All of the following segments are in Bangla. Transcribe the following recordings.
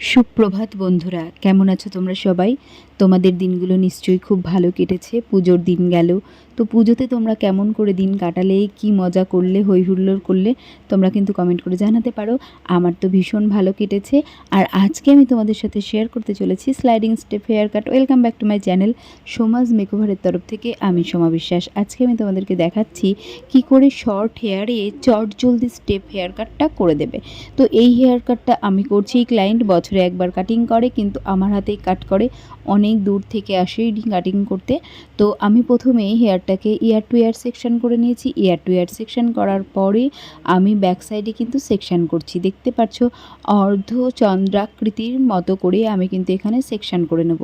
সুপ্রভাত বন্ধুরা, কেমন আছো তোমরা সবাই? তোমাদের দিনগুলো নিশ্চয়ই খুব ভালো কেটেছে, পুজোর দিন গেল। তো পুজোতে তোমরা কেমন করে দিন কাটালে, কি মজা করলে হই হুল্লোড় করলে, তোমরা কিন্তু কমেন্ট করে জানাতে পারো। আমার তো ভীষণ ভালো কেটেছে। আর আজকে আমি তোমাদের সাথে শেয়ার করতে চলেছি sliding step hair cut welcome back to my channel সমাজ মেকওভারের তরফ থেকে আমি সোমা বিশ্বাস। আজকে আমি তোমাদেরকে দেখাচ্ছি কি করে শর্ট হেয়ারে চট জলদি স্টেপ হেয়ার কাটটা করে দেবে। তো এই হেয়ার কাটটা আমি করছি এই ক্লায়েন্ট বছরে একবার কাটিং করে, কিন্তু আমার হাতেই কাট করে, অনেক দূর থেকে আসে কাটিং করতে। তো আমি প্রথমে হেয়ারটাকে ইয়ার টু ইয়ার সেকশন করে নিয়েছি। ইয়ার টু ইয়ার সেকশন করার পরে আমি ব্যাক সাইডে কিন্তু সেকশন করছি। দেখতে পাচ্ছ অর্ধ চন্দ্রাকৃতির মতো করে আমি কিন্তু এখানে সেকশন করে নেব।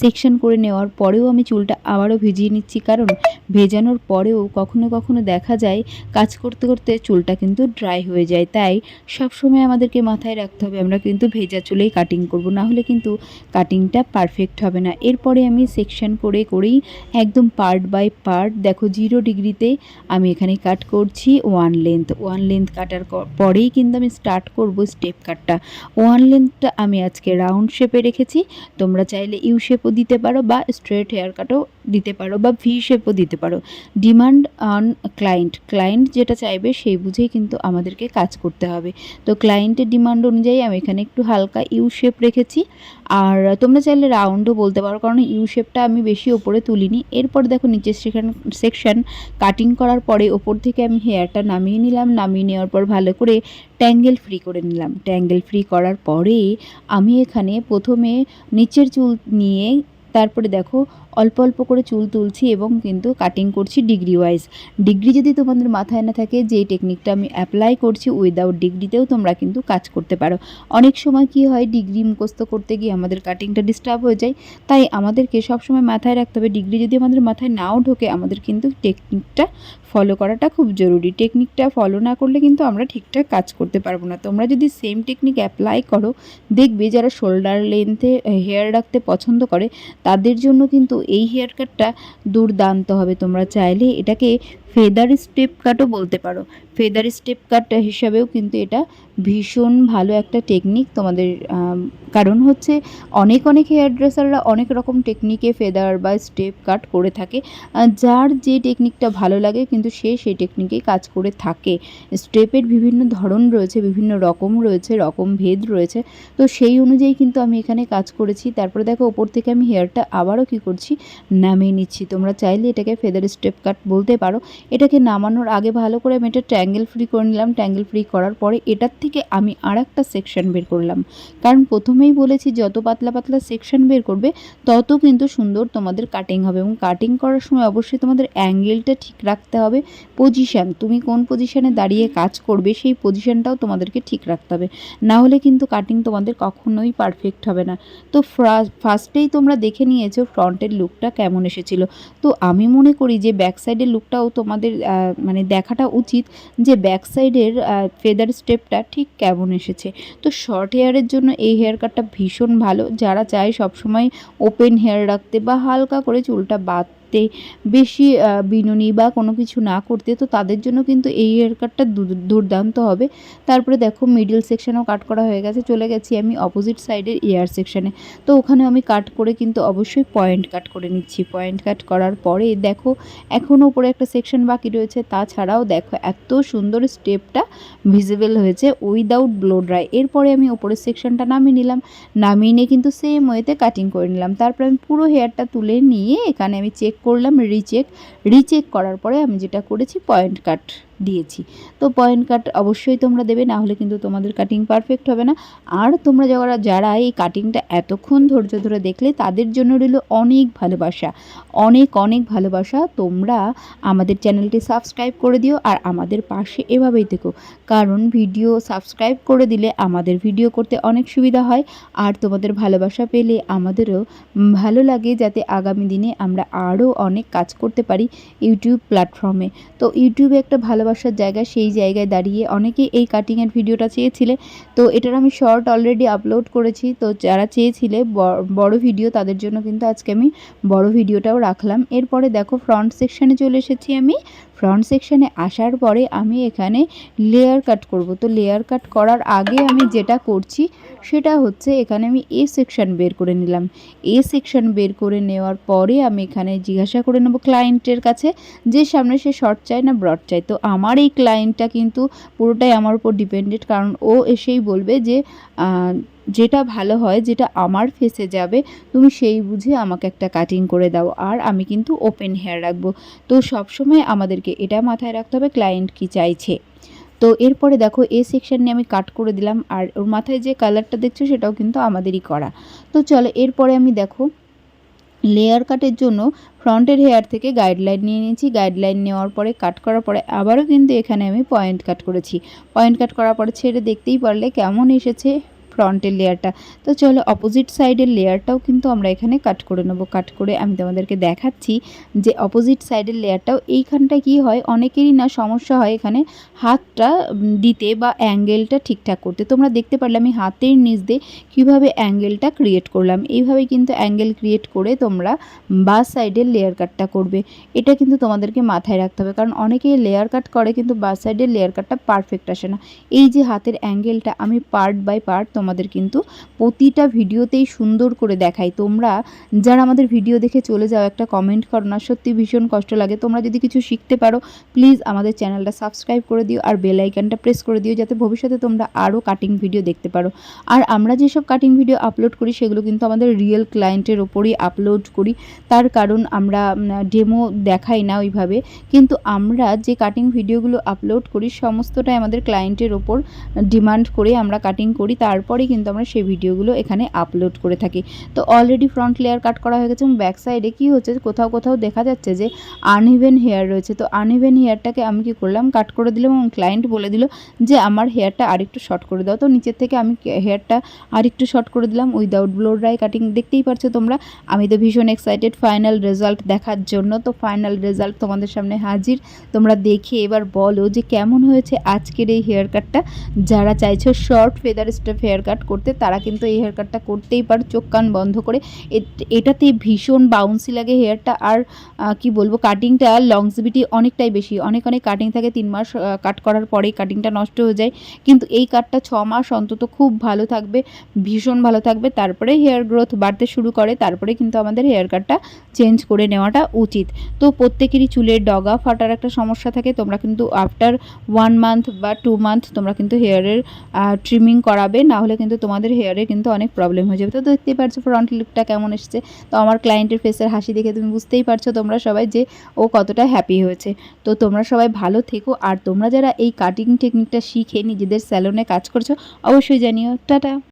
সেকশন করে নেওয়ার পরেও আমি চুলটা আবারও ভিজিয়ে নিচ্ছি, কারণ ভেজানোর পরেও কখনো কখনো দেখা যায়, কাজ করতে করতে চুলটা কিন্তু ড্রাই হয়ে যায়। তাই সবসময় আমাদেরকে মাথায় রাখতে হবে, আমরা কিন্তু ভেজা চুলেই কাটিং করব না হলে কিন্তু কাটিংটা পারফেক্ট হবে না। এরপরে আমি সেকশন করে করেই একদম পার্ট বাই পার্ট দেখো জিরো ডিগ্রিতে আমি এখানে কাট করছি ওয়ান লেন্থ ওয়ান লেন্থ কাটার পরেই কিন্তু আমি স্টার্ট করব স্টেপ কাটটা ওয়ান লেন্থটা আমি আজকে রাউন্ড শেপে রেখেছি, তোমরা চাইলে ইউ শেপও দিতে পারো বা স্ট্রেট হেয়ার কাটও দিতে পারো বা ভি শেপও দিতে পারো। ডিমান্ড অন ক্লায়েন্ট ক্লায়েন্ট যেটা চাইবে সেই বুঝেই কিন্তু আমাদেরকে কাজ করতে হবে। তো ক্লায়েন্টের ডিমান্ড অনুযায়ী আমি এখানে একটু হালকা শেপ রেখেছি। আর তোমরা চাইলে রাউন্ডও বলতে পারো, কারণ ইউ শেপটা আমি বেশি ওপরে তুলিনি। এরপর দেখো নিচের সেখান সেকশান কাটিং করার পরে ওপর থেকে আমি হেয়ারটা নামিয়ে নিলাম। নামিয়ে নেওয়ার পর ভালো করে ট্যাঙ্গেল ফ্রি করে নিলাম। ট্যাঙ্গেল ফ্রি করার পরে আমি এখানে প্রথমে নিচের চুল নিয়ে, তারপরে দেখো অল্প অল্প করে চুল তুলছি এবং কিন্তু কাটিং করছি ডিগ্রি ওয়াইজ ডিগ্রি যদি তোমাদের মাথায় না থাকে যে টেকনিকটা আমি অ্যাপ্লাই করছি উইদাউট ডিগ্রিতেও তোমরা কিন্তু কাজ করতে পারো। অনেক সময় কি হয় ডিগ্রি মুখস্থ করতে গিয়ে আমাদের কাটিংটা ডিস্টার্ব হয়ে যায়, তাই আমাদেরকে সবসময় মাথায় রাখতে হবে ডিগ্রি যদি আমাদের মাথায় নাও ঢোকে, আমাদের কিন্তু টেকনিকটা ফলো করাটা খুব জরুরি। টেকনিকটা ফলো না করলে কিন্তু আমরা ঠিকঠাক কাজ করতে পারব না। তোমরা যদি সেম টেকনিক অ্যাপ্লাই করো, দেখবে যারা শোল্ডার লেন্থে হেয়ার রাখতে পছন্দ করে, তাদের জন্য কিন্তু এই হেয়ার কাটটা দুর্দান্ত হবে। তোমরা চাইলে এটাকে ফেদার স্টেপ কাটও বলতে পারো। ফেদার স্টেপ কাট হিসাবেও কিন্তু এটা ভীষণ ভালো একটা টেকনিক তোমাদের কারণ হচ্ছে অনেক অনেক হেয়ার ড্রেসাররা অনেক রকম টেকনিকে ফেদার বা স্টেপ কাট করে থাকে। যার যে টেকনিকটা ভালো লাগে কিন্তু সে সেই টেকনিকেই কাজ করে থাকে। স্টেপের বিভিন্ন ধরন রয়েছে, বিভিন্ন রকম রয়েছে, রকম ভেদ রয়েছে। তো সেই অনুযায়ী কিন্তু আমি এখানে কাজ করেছি। তারপরে দেখো, ওপর থেকে আমি হেয়ারটা আবারও কি করছি? নামিয়ে নিচ্ছি। তোমরা চাইলে এটাকে ফেদার স্টেপ কাট বলতে পারো। এটাকে নামানোর আগে ভালো করে আমি এটা ট্যাঙ্গেল ফ্রি করে নিলাম। ট্যাঙ্গেল ফ্রি করার পরে এটার থেকে আমি আর একটা সেকশন বের করলাম। কারণ প্রথমেই বলেছি, যত পাতলা পাতলা সেকশন বের করবে, তত কিন্তু সুন্দর তোমাদের কাটিং হবে এবং কাটিং করার সময় অবশ্যই তোমাদের অ্যাঙ্গেলটা ঠিক রাখতে হবে। পজিশান তুমি কোন পজিশানে দাঁড়িয়ে কাজ করবে, সেই পজিশানটাও তোমাদেরকে ঠিক রাখতে হবে। না হলে কিন্তু কাটিং তোমাদের কখনোই পারফেক্ট হবে না। তো ফার্স্টেই তোমরা দেখে নিয়েছো ফ্রন্টের লুকটা কেমন এসেছিল। তো আমি মনে করি যে ব্যাক সাইডের লুকটাও তোমাদের আহ, মানে দেখাটা উচিত যে ব্যাক সাইডের ফেদার স্টেপটা ঠিক কেমন এসেছে। তো শর্ট হেয়ারের জন্য এই হেয়ার কাটটা ভীষণ ভালো। যারা চায় সবসময় ওপেন হেয়ার রাখতে বা হালকা করে চুলটা বাঁধতে বেশি আহ, বিনুনি বা কোনো কিছু না করতে তো তাদের জন্য কিন্তু এই হেয়ার কাটটা দুর্দান্ত হবে। তারপরে দেখো মিডল সেকশনেও কাট করা হয়ে গেছে চলে গেছি আমি অপোজিট সাইডের ইয়ার সেকশানে তো ওখানে আমি কাট করে কিন্তু অবশ্যই পয়েন্ট কাট করে নিচ্ছি। পয়েন্ট কাট করার পরে দেখো এখনও উপরে একটা সেকশন বাকি রয়েছে তাছাড়াও দেখো এত সুন্দর স্টেপটা ভিজিবল হয়েছে উইদাউট ব্লো ড্রাই এরপরে আমি উপরের সেকশনটা নামিয়ে নিলাম নামিয়ে নিয়ে কিন্তু সেম ওয়েতে কাটিং করে নিলাম। তারপরে আমি পুরো হেয়ারটা তুলে নিয়ে এখানে আমি চেক করলাম রিচেক রিচেক করার পরে আমি যেটা করেছি পয়েন্ট কাট দিয়েছি। তো পয়েন্ট কাট অবশ্যই তোমরা দেবে, না হলে কিন্তু তোমাদের কাটিং পারফেক্ট হবে না। আর তোমরা যারা যারা এই কাটিংটা এতক্ষণ ধৈর্য ধরে দেখলে, তাদের জন্য রইল অনেক ভালোবাসা। অনেক অনেক ভালোবাসা। তোমরা আমাদের চ্যানেলটি সাবস্ক্রাইব করে দিও আর আমাদের পাশে এভাবেই থেকো। কারণ ভিডিও সাবস্ক্রাইব করে দিলে আমাদের ভিডিও করতে অনেক সুবিধা হয়। আর তোমাদের ভালোবাসা পেলে আমাদেরও ভালো লাগে যাতে আগামী দিনে আমরা আরও অনেক কাজ করতে পারি ইউটিউব প্ল্যাটফর্মে তো ইউটিউবে একটা ভালোবাসার জায়গা সেই জায়গায় দাঁড়িয়ে অনেকেই এই কাটিংয়ের ভিডিওটা চেয়েছিলে। তো এটার আমি শর্ট অলরেডি আপলোড করেছি। তো যারা চেয়েছিলে বড় ভিডিও তাদের জন্য কিন্তু আজকে আমি বড় ভিডিওটাও রাখলাম। এরপরে দেখো ফ্রন্ট সেকশানে চলে এসেছি আমি। ফ্রন্ট সেকশানে আসার পরে আমি এখানে লেয়ার কাট করব। তো লেয়ার কাট করার আগে আমি যেটা করছি সেটা হচ্ছে এখানে আমি এ সেকশন বের করে নিলাম। এ সেকশন বের করে নেওয়ার পরে আমি এখানে জিজ্ঞাসা করে নেব ক্লায়েন্টের কাছে যে সামনে সে শর্ট চায় না ব্রড চায়। তো আমার এই ক্লায়েন্টটা কিন্তু পুরোটাই আমার উপর ডিপেন্ডেড কারণ ও এসেই বলবে যে যেটা ভালো হয়, যেটা আমার ফেসে যাবে, তুমি সেই বুঝে আমাকে একটা কাটিং করে দাও। আর আমি কিন্তু ওপেন হেয়ার রাখব। তো সবসময় আমাদেরকে এটা মাথায় রাখতে হবে ক্লায়েন্ট কি চাইছে। তো এরপরে দেখো এ সেকশন নিয়ে আমি কাট করে দিলাম, আর ওর মাথায় যে কালারটা দেখছ সেটাও কিন্তু আমাদেরই করা। তো চলো এরপরে আমি দেখো লেয়ার কাটের জন্য ফ্রন্টের হেয়ার থেকে গাইডলাইন নিয়ে নিয়েছি। গাইডলাইন নেওয়ার পরে কাট করার পরে আবারও কিন্তু এখানে আমি পয়েন্ট কাট করেছি। পয়েন্ট কাট করার পরে ছেড়ে দেখতেই পারলে কেমন এসেছে। ফ্রন্টের লেয়ারটা তো চলো অপোজিট সাইডের লেয়ারটাও কিন্তু আমরা এখানে কাট করে নেব। কাট করে আমি তোমাদেরকে দেখাচ্ছি যে অপোজিট সাইডের লেয়ারটাও এইখানটা কি হয়? অনেকেরই না সমস্যা হয় এখানে হাতটা দিতে বা অ্যাঙ্গেলটা ঠিকঠাক করতে। তোমরা দেখতে পারলে আমি হাতের নিচ দিয়ে কীভাবে অ্যাঙ্গেলটা ক্রিয়েট করলাম। এইভাবে কিন্তু অ্যাঙ্গেল ক্রিয়েট করে তোমরা বাস সাইডের লেয়ার কাটটা করবে। এটা কিন্তু তোমাদেরকে মাথায় রাখতে হবে। কারণ অনেকেই লেয়ার কাট করে কিন্তু বাস সাইডের লেয়ার কাটটা পারফেক্ট আসে না। এই যে হাতের অ্যাঙ্গেলটা আমি পার্ট বাই পার্ট তোমাদের কিন্তু প্রতিটা ভিডিওতেই সুন্দর করে দেখাই। তোমরা যারা আমাদের ভিডিও দেখে চলে যাও, একটা কমেন্ট করো না, সত্যি ভীষণ কষ্ট লাগে। তোমরা যদি কিছু শিখতে পারো প্লিজ আমাদের চ্যানেলটা সাবস্ক্রাইব করে দিও আর বেল আইকনটা প্রেস করে দিও যাতে ভবিষ্যতে তোমরা আরও কাটিং ভিডিও দেখতে পারো। আর আমরা যেসব কাটিং ভিডিও আপলোড করি, সেগুলো কিন্তু আমাদের রিয়েল ক্লায়েন্টের ওপরই আপলোড করি। তার কারণ আমরা ডেমো দেখাই না ওইভাবে। কিন্তু আমরা যে কাটিং ভিডিওগুলো আপলোড করি, সমস্তটাই আমাদের ক্লায়েন্টের ওপর ডিমান্ড করে আমরা কাটিং করি। তারপরে কিন্তু আমরা সেই ভিডিওগুলো এখানে আপলোড করে থাকি। তো অলরেডি ফ্রন্ট লেয়ার কাট করা হয়ে গেছে এবং ব্যাক সাইডে কী হচ্ছে, কোথাও কোথাও দেখা যাচ্ছে যে আনইভেন হেয়ার রয়েছে। তো আনইভেন হেয়ারটাকে আমি কি করলাম কাট করে দিলাম এবং ক্লায়েন্ট বলে দিল যে, আমার হেয়ারটা আরেকটু শর্ট করে দাও। তো নিচের থেকে আমি হেয়ারটা আরেকটু শর্ট করে দিলাম। উইদাউট ব্লো ড্রাই কাটিং দেখতেই পারছ তোমরা, আমি তো ভীষণ এক্সাইটেড ফাইনাল রেজাল্ট দেখার জন্য। তো ফাইনাল রেজাল্ট তোমাদের সামনে হাজির। তোমরা দেখে এবার বলো যে, কেমন হয়েছে আজকের এই হেয়ার কাটটা যারা চাইছো short feather step hair cut করতে, তারা কিন্তু এই হেয়ার কাটটা করতেই পারো, চোখ কান বন্ধ করে। এট- এটাতে ভীষণ বাউন্সি লাগে হেয়ারটা আর কি বলব কাটিংটা লংজিভিটি অনেকটাই বেশি। অনেক অনেক কাটিং থাকে, তিন মাস কাট করার পরেই কাটিংটা নষ্ট হয়ে যায়। কিন্তু এই কাটটা ছ মাস অন্তত খুব ভালো থাকবে, ভীষণ ভালো থাকবে। তারপরে হেয়ার গ্রোথ বাড়তে শুরু করে, তারপরে কিন্তু আমাদের হেয়ার কাটটা চেঞ্জ করে নেওয়াটা উচিত। তো প্রত্যেকেরই চুলের ডগা ফাটার একটা সমস্যা থাকে, তোমরা কিন্তু আফটার ওয়ান মান্থ বা টু মান্থ তোমরা কিন্তু হেয়ারের ট্রিমিং করাবে না কিন্তু তোমাদের হেয়ারে কিন্তু অনেক প্রবলেম হয়ে যাবে। তো দেখতেই পারছ ফ্রন্ট লুকটা কেমন এসছে। তো আমার ক্লায়েন্টের ফেসের হাসি দেখে তুমি বুঝতেই পারছ তোমরা সবাই যে ও কতটা হ্যাপি হয়েছে। তো তোমরা সবাই ভালো থেকো আর তোমরা যারা এই কাটিং টেকনিকটা শিখে নিজেদের স্যালনে কাজ করছ, অবশ্যই জানিও। টাটা!